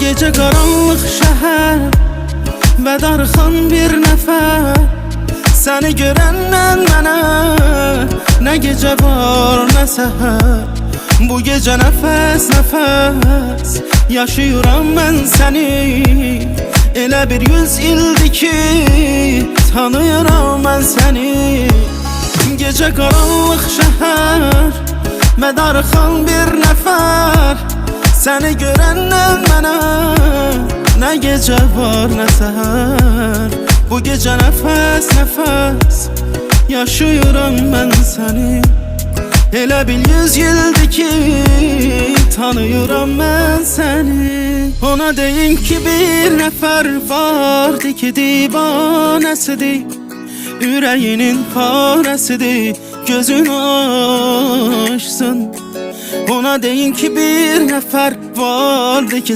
Gece karanlık şehir Ve darxan bir nefer. Seni görenden mənə Ne gece var ne seher. Bu gece nefes nefes Yaşıyorum ben seni. Elə bir yüz ildir ki Tanıyorum ben seni. Gece karanlık şehir Medarxan bir nefer. Seni görenden mənə Ne gece var ne seher? Bu gece nefes nefes Yaşıyorum ben seni. Elə bil yüz yıldır ki Tanıyorum ben seni. Ona deyin ki bir nefer vardı ki divanəsidir Ürəyinin parəsidir Gözün açsın. Ona deyin ki bir nefer vardı ki